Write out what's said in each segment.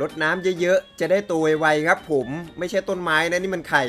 รดน้ำเยอะๆ จะได้โตไวๆครับผมไม่ใช่ต้นไม้นะนี่มันไข่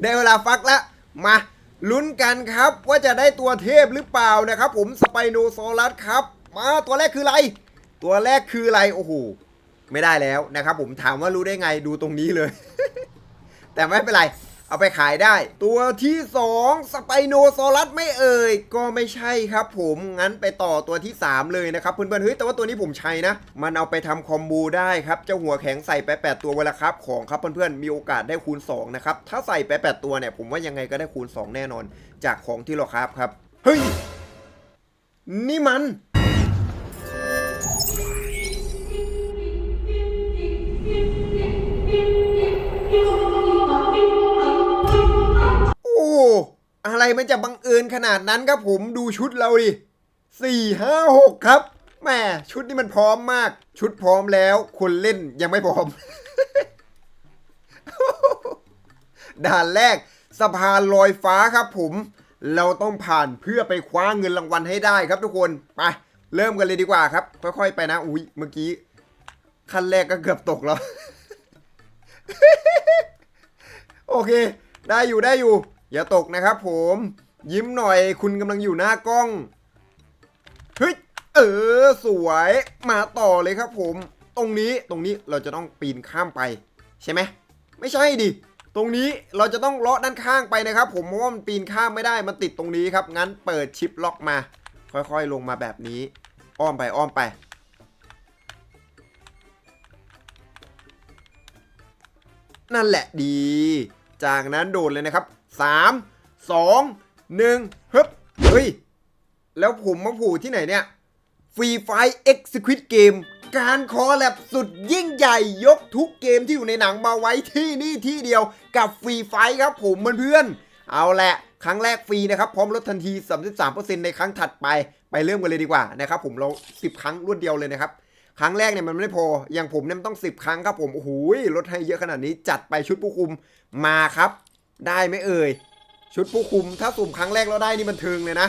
ได้เวลาฟักแล้วมาลุ้นกันครับว่าจะได้ตัวเทพหรือเปล่านะครับ ผมสไปโนซอรัสครับ มาตัวแรกคืออะไร ตัวแรกคืออะไรโอ้โหไม่ได้แล้วนะครับ ผมถามว่ารู้ได้ไงดูตรงนี้เลย แต่ไม่เป็นไร เอาไปขายได้ ตัวที่ 2 สไปโนโซอรัสไม่เอ่ย ก็ไม่ใช่ครับผมงั้นไปต่อตัวที่ 3 เลยนะครับเพื่อนๆเฮ้ยแต่ว่าตัวนี้ผมใช้นะ มันเอาไปทำคอมบูได้ครับเจ้าหัวแข็งใส่ไป 8 ตัวเวลาครับของครับเพื่อนๆมีโอกาสได้คูณ 2 นะครับ ถ้าใส่ไป 8 ตัวเนี่ยผมว่ายังไงก็ได้คูณ 2 แน่นอน จากของที่เราครับครับเฮ้ยนี่มัน อะไรมันจะบังเอิญขนาดนั้นครับผมดูชุดเราดิสี่ห้าหกครับแหมชุดนี้มันพร้อมมาก ชุดพร้อมแล้ว คนเล่นยังไม่พร้อม ด่านแรกสะพานลอยฟ้าครับผม เราต้องผ่านเพื่อไปคว้าเงินรางวัลให้ได้ครับทุกคนไปเริ่มกันเลยดีกว่าครับค่อยๆไปนะอุ้ยเมื่อกี้ขั้นแรกก็เกือบตกแล้ว โอเค ได้อยู่ได้อยู่ อย่าตกนะครับผม ยิ้มหน่อยคุณกำลังอยู่หน้ากล้องเฮ้ยเออสวยมาต่อเลยครับผม ตรงนี้ตรงนี้เราจะต้องปีนข้ามไป ใช่ไหมไม่ใช่ดิตรงนี้เราจะต้องเลาะด้านข้างไปนะครับ ผมเพราะว่ามันปีนข้ามไม่ได้มันติดตรงนี้ครับ งั้นเปิดชิปล็อกมา ค่อยๆ ลงมาแบบนี้ อ้อมไปอ้อมไป นั่นแหละดี จากนั้นโดดเลยนะครับ 3 2 1ฮึบเฮ้ย แล้วผมมาผูที่ไหนเนี่ยฟรีไฟ X Squid Game การคอแลบสุดยิ่งใหญ่ยกทุกเกมที่อยู่ในหนังมาไว้ที่นี่ที่เดียวกับฟรีไฟครับผมเพื่อนๆเอาแหละครั้งแรกฟรีนะครับ พร้อมลดทันที 33%ในครั้งถัดไปไปเริ่มกันเลยดีกว่านะครับผมเรา 10 ครั้งรวดเดียวเลยนะครับ ครั้งแรกเนี่ยมันไม่พออย่างผมเนี่ยมันต้อง 10 ครั้งครับผมโอ้โหลดให้เยอะขนาดนี้จัดไปชุดผู้คุมมาครับ ได้ไหมเอ่ย ชุดผู้คุมถ้าสุ่มครั้งแรกแล้วได้นี่มันทิงเลยนะ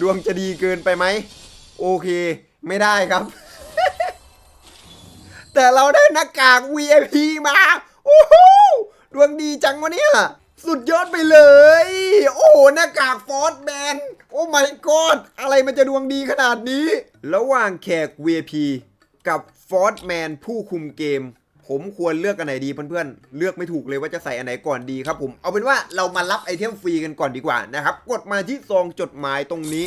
ดวงจะดีเกินไปไหม โอเค ไม่ได้ครับ แต่เราได้หน้ากาก VIP มาโอ้โหดวงดีจังวะเนี่ย สุดยอดไปเลย โอ้โหหน้ากากฟอร์ดแมนโอ้ my god อะไรมันจะดวงดีขนาดนี้ ระหว่างแขก VIP กับฟอร์ดแมนผู้คุมเกม ผมควรเลือกอันไหนดีเพื่อนๆ เลือกไม่ถูกเลยว่าจะใส่อันไหนก่อนดีครับผม เอาเป็นว่าเรามารับไอเทมฟรีกันก่อนดีกว่านะครับ กดมาที่ซองจดหมายตรงนี้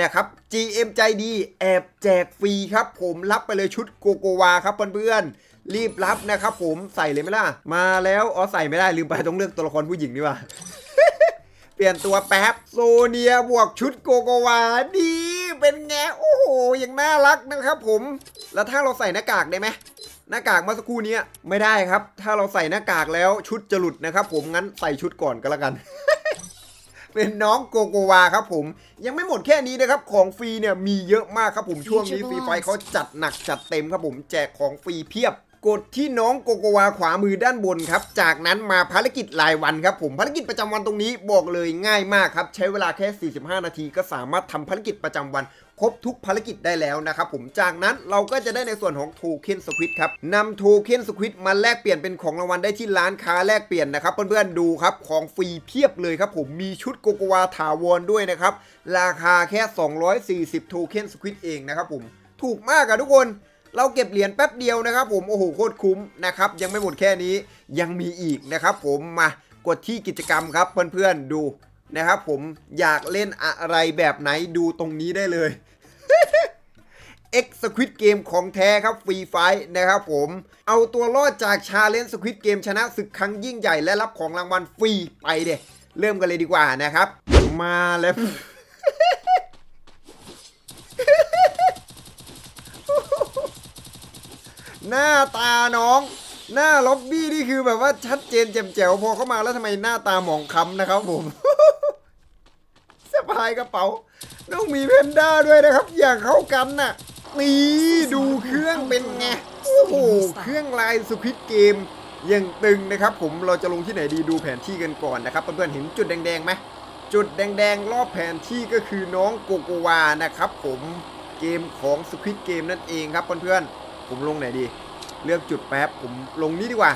นะครับ GM ใจดีแอบแจกฟรีครับ ผมรับไปเลยชุดโกโกวาครับเพื่อนๆ รีบรับนะครับผมใส่เลยไหมล่ะ มาแล้วอ๋อใส่ไม่ได้ลืมไปต้องเลือกตัวละครผู้หญิงดีกว่า เปลี่ยนตัวแป๊บโซเนียบวกชุดโกโกวาดีเป็นไงโอ้โหยังน่ารักนะครับผม แล้วถ้าเราใส่หน้ากากได้ไหม หน้ากากเมื่อสักครู่นี้ไม่ได้ครับ ถ้าเราใส่หน้ากากแล้วชุดจะหลุดนะครับ ผมงั้นใส่ชุดก่อนก็แล้วกัน เป็นน้องโกโกวาครับผม ยังไม่หมดแค่นี้นะครับ ของฟรีเนี่ยมีเยอะมากครับผมช่วงนี้ฟรีไฟเขาจัดหนักจัดเต็มครับผมแจกของฟรีเพียบกดที่น้องโกโกวาขวามือด้านบนครับ จากนั้นมาภารกิจรายวันครับผมภารกิจประจำวันตรงนี้บอกเลยง่ายมากครับ ใช้เวลาแค่ 45 นาทีก็สามารถทำภารกิจประจำวัน ครบทุกภารกิจได้แล้วนะครับผมจากนั้นเราก็จะได้ในส่วนของโทเค็นสควิตครับนำโทเค็นสควิตมาแลกเปลี่ยนเป็นของรางวัลได้ที่ร้านค้าแลกเปลี่ยนนะครับ เพื่อนๆดูครับของฟรีเพียบเลยครับผมมีชุดโกโกวาถาวรด้วยนะครับราคาแค่ 240 โทเค็นสควิตเองนะครับผมถูกมากอะทุกคนเราเก็บเหรียญแป๊บเดียวนะครับผมโอ้โหโคตรคุ้มนะครับยังไม่หมดแค่นี้ยังมีอีกนะครับผมมากดที่กิจกรรมครับเพื่อนๆดู นะครับผมอยากเล่นอะไรแบบไหนดูตรงนี้ได้เลย X Squid Game ของแท้ครับฟรีไฟนะครับผม เอาตัวรอดจากชาเลน s ์ Squid Game ชนะศึกครั้งยิ่งใหญ่และรับของรางวัลฟรีไปเด้เริ่มกันเลยดีกว่านะครับ มาแล้วหน้าตาน้อง หน้าล็อบบี้นี่คือแบบว่าชัดเจนแจ่มแจ๋วพอเข้ามาแล้วทำไมหน้าตาหมองค้ำนะครับผม พายกระเป๋า ต้องมีเพนด้าด้วยนะครับ อย่างเข้ากันน่ะนี่ดูเครื่องเป็นไง โอ้โห เครื่องลายสควิตเกมยังตึงนะครับผมเราจะลงที่ไหนดีดูแผนที่กันก่อนนะครับเพื่อนๆเห็นจุดแดงๆไหมจุดแดงๆ รอบแผนที่ก็คือน้องโกโกวานะครับผมเกมของสควิตเกมนั่นเองครับเพื่อนๆผมลงไหนดี เลือกจุดแป๊บผมลงนี้ดีกว่า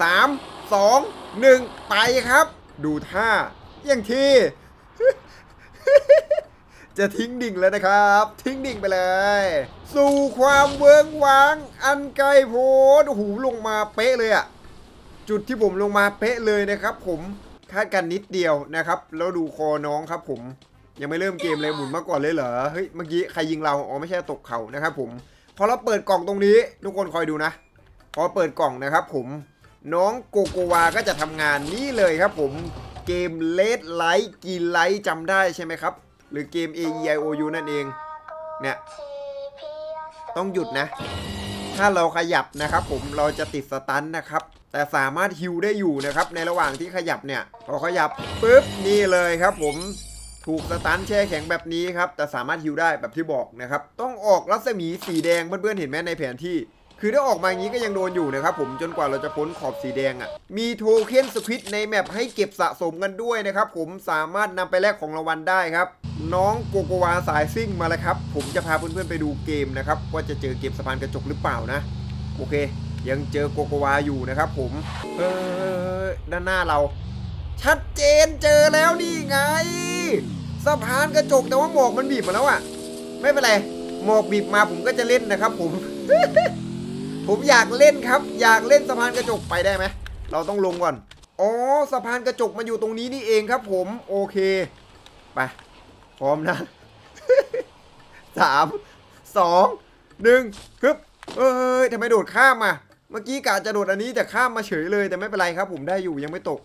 สามสองหนึ่งไปครับ ดูท่าอย่างที่ จะทิ้งดิ่งแล้วนะครับ ทิ้งดิ่งไปเลย สู่ความเวิงว้าง อันไกลโพ้นโอ้โหลงมาเป๊ะเลยอะจุดที่ผมลงมาเป๊ะเลยนะครับ ผมคาดกันนิดเดียวนะครับ แล้วดูคอน้องครับ ผมยังไม่เริ่มเกมเลยหมุนมาก่อนเลยเหรอเฮ้ยเมื่อกี้ใครยิงเราอ๋อไม่ใช่ตกเขานะครับ ผมพอเราเปิดกล่องตรงนี้ ทุกคนคอยดูนะ พอเปิดกล่องนะครับ ผมน้องโกโกวาก็จะทำงานนี่เลยครับ ผมเกมเลดไลท์กีไลท์จำได้ใช่ไหมครับ หรือเกม A E I O U นั่นเอง เนี่ย ต้องหยุดนะ ถ้าเราขยับนะครับผมเราจะติดสตันนะครับ แต่สามารถฮิวได้อยู่นะครับ ในระหว่างที่ขยับเนี่ย พอขยับปุ๊บนี่เลยครับผมถูกสตันแช่แข็งแบบนี้ครับ แต่สามารถฮิวได้แบบที่บอกนะครับ ต้องออกรัศมีสีแดงเพื่อนๆเห็นไหมในแผนที่ คือถ้าออกมาอย่างนี้ก็ยังโดนอยู่นะครับผมจนกว่าเราจะพ้นขอบสีแดงอะ่ะ มีโทเค็นสควิตในแมปให้เก็บสะสมกันด้วยนะครับผมสามารถนำไปแลกของรางวัลได้ครับ น้องโกโกวาสายซิ่งมาแล้วครับ ผมจะพาเพื่อนๆไปดูเกมนะครับ ว่าจะเจอเกมสะพานกระจกหรือเปล่านะ โอเค ยังเจอโกโกวาอยู่นะครับผม เออด้านหน้าเรา ชัดเจนเจอแล้วนี่ไง สะพานกระจกแต่ว่าหมอกมันบีบมาแล้วอะ่ะ ไม่เป็นไรหมอกบีบมาผมก็จะเล่นนะครับ ผม ผมอยากเล่นครับ อยากเล่นสะพานกระจกไปได้ไหมเราต้องลงก่อนอ๋อสะพานกระจกมันอยู่ตรงนี้นี่เองครับ ผมโอเคไป พร้อมนะสามสองหนึ่งฮึบเอ้ยทำไมโดดข้ามมาเมื่อกี้กะจะโดดอันนี้แต่ข้ามมาเฉยเลยแต่ไม่เป็นไรครับ ผมได้อยู่ยังไม่ตก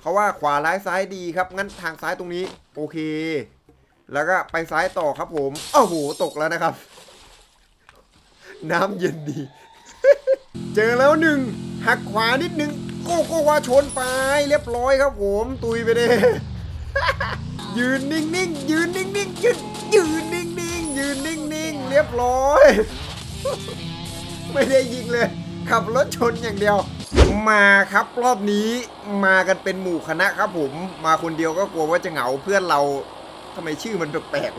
เขาว่าขวาร้ายซ้ายดีครับ งั้นทางซ้ายตรงนี้ โอเค แล้วก็ไปซ้ายต่อครับผมโอ้โหตกแล้วนะครับ น้ำเย็นดี เจอแล้วหนึ่งหักขวานิดนึงโกโกวาชนไปเรียบร้อยครับผม ตุยไปเด้ยืืนนิ่งๆยืนนิ่งๆยืนยืนนิ่งๆยืนนิ่งๆเรียบร้อย ไม่ได้ยิงเลย ขับรถชนอย่างเดียว มาครับรอบนี้มากันเป็นหมู่คณะครับผม มาคนเดียวก็กลัวว่าจะเหงาเพื่อนเราทำไมชื่อมันแปลก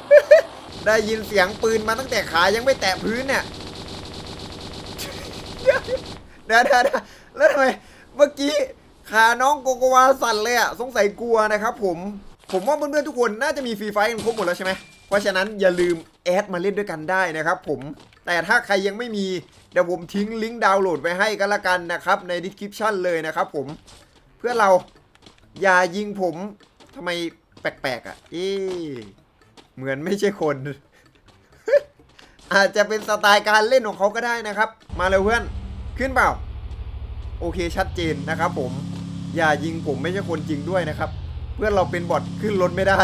ๆได้ยินเสียงปืนมาตั้งแต่ขายังไม่แตะพื้นเนี่ยเดี๋ยวเดี๋ยวเดี๋ยวแล้วทำไมเมื่อกี้ขาน้องโกโกวาสั่นเลยอะสงสัยกลัวนะครับผม ผมว่าเพื่อนๆทุกคนน่าจะมีฟรีไฟกันครบหมดแล้วใช่ไหมเพราะฉะนั้นอย่าลืมแอดมาเล่นด้วยกันได้นะครับผมแต่ถ้าใครยังไม่มีเดี๋ยวผมทิ้งลิงก์ดาวน์โหลดไว้ให้กันละกันนะครับใน description เลยนะครับผมเพื่อเราอย่ายิงผมทำไมแปลกๆอะเอ๊เหมือนไม่ใช่คน อาจจะเป็นสไตล์การเล่นของเขาก็ได้นะครับ มาเลยเพื่อนขึ้นเปล่า โอเคชัดเจนนะครับผมอย่ายิงผมไม่ใช่คนจริงด้วยนะครับ เพื่อนเราเป็นบอทขึ้นรถไม่ได้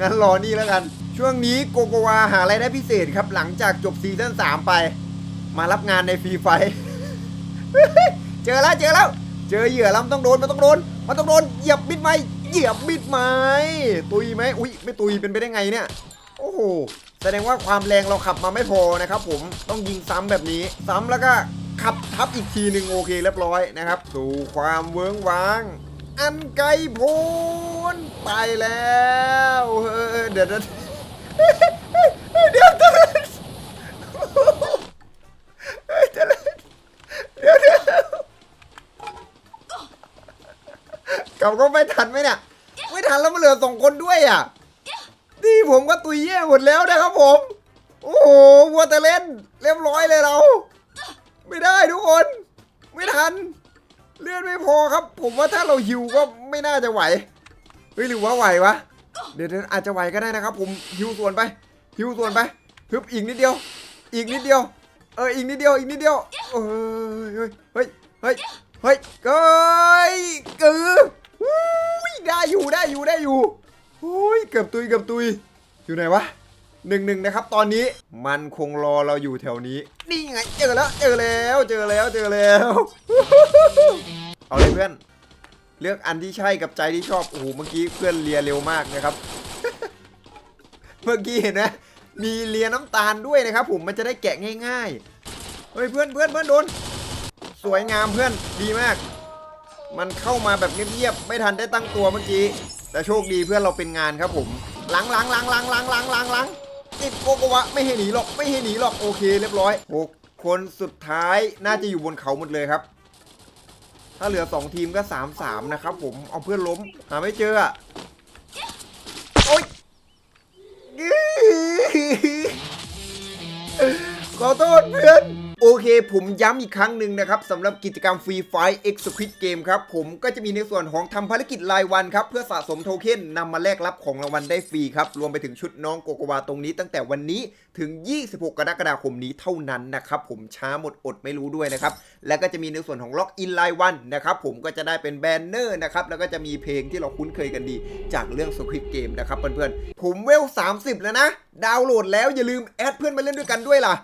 งั้นรอนี่แล้วกัน ช่วงนี้โกโกวาหารายได้พิเศษครับ หลังจากจบซีซั่น3ไป มารับงานในฟรีไฟ เจอแล้วเจอแล้ว เจอเหยื่อล้วต้องโดนมันต้องโดนมันต้องโดนเหยียบมิดไม้เหยียบมิดไม้ตุยไหมอุ้ยไม่ตุยเป็นไปได้ไงเนี่ย โอ้โหแสดงว่าความแรงเราขับมาไม่พอนะครับผมต้องยิงซ้ำแบบนี้ ซ้ำแล้วก็ขับทับอีกทีหนึ่งโอเคเรียบร้อยนะครับสู่ความเวิ้งว้าง อันไกลโพ้นไปแล้วเออเดี๋ยวเดี๋ยวเดี๋ยวเดี๋ยวเดี๋ยวเดี๋ยวเดี๋ยวกลับก็ไม่ทันไหมเนี่ยไม่ทันแล้วมันเหลือสองคนด้วยอะนี่ผมก็ตุยแย่หมดแล้วนะครับผม โอ้โหวัวแต่เล่นเรียบร้อยเลยเรา ไม่ได้ทุกคน ไม่ทัน เลือดไม่พอครับ ผมว่าถ้าเราฮิวก็ไม่น่าจะไหวเฮ้ยหรือว่าไหววะเดี๋ยวอาจจะไหวก็ได้นะครับ ผมฮิวส่วนไปฮิวส่วนไปฮึบอีกนิดเดียว อีกนิดเดียว เอออีกนิดเดียวอีกนิดเดียวเฮ้ยเฮ้ยเฮ้ยเฮ้ยเฮ้ยเกยกือได้อยู่ได้อยู่ได้อยู่อุ้ยเกือบตุยเกือบตุยอยู่ไหนวะ หนึ่งหนึ่งนะครับ ตอนนี้มันคงรอเราอยู่แถวนี้ นี่ไงเจอแล้วเจอแล้วเจอแล้วเจอแล้ว เอาเลยเพื่อน เลือกอันที่ใช่กับใจที่ชอบ โอ้โห เมื่อกี้เพื่อนเลียเร็วมากนะครับ เมื่อกี้เห็นไหมมีเลียน้ำตาลด้วยนะครับผม มันจะได้แกะง่ายๆ เฮ้ยเพื่อนเพื่อนเพื่อนโดน สวยงามเพื่อน ดีมาก มันเข้ามาแบบเงียบๆ ไม่ทันได้ตั้งตัวเมื่อกี้ แต่โชคดีเพื่อนเราเป็นงานครับผม หลังหลังหลังหลังหลังหลังหลัง ติดโกโกวะไม่ให้หนีหรอกไม่ให้หนีหรอกโอเคเรียบร้อยหกคนสุดท้ายน่าจะอยู่บนเขาหมดเลยครับ ถ้าเหลือ 2 ทีมก็ 3-3 นะครับผมเอาเพื่อนล้มหาไม่เจออะโอ๊ยขอโทษเพื่อน โอเคผมย้ำอีกครั้งหนึ่งนะครับสำหรับกิจกรรมฟรีไฟ X Squid Game ครับ ผมก็จะมีในส่วนของทำภารกิจรายวันครับ เพื่อสะสมโทเค็นนำมาแลกรับของรางวัลได้ฟรีครับ รวมไปถึงชุดน้องโกโกวาตรงนี้ตั้งแต่วันนี้ถึง 26 กรกฎาคมนี้เท่านั้นนะครับ ผมช้าหมดอดไม่รู้ด้วยนะครับ แล้วก็จะมีในส่วนของล็อกอินรายวันนะครับผมก็จะได้เป็นแบนเนอร์นะครับแล้วก็จะมีเพลงที่เราคุ้นเคยกันดี จากเรื่อง Squid Game นะครับเพื่อนๆผมเวล 30 แล้วนะ ดาวน์โหลดแล้วอย่าลืมแอดเพื่อนมาเล่นด้วยกันด้วยล่ะ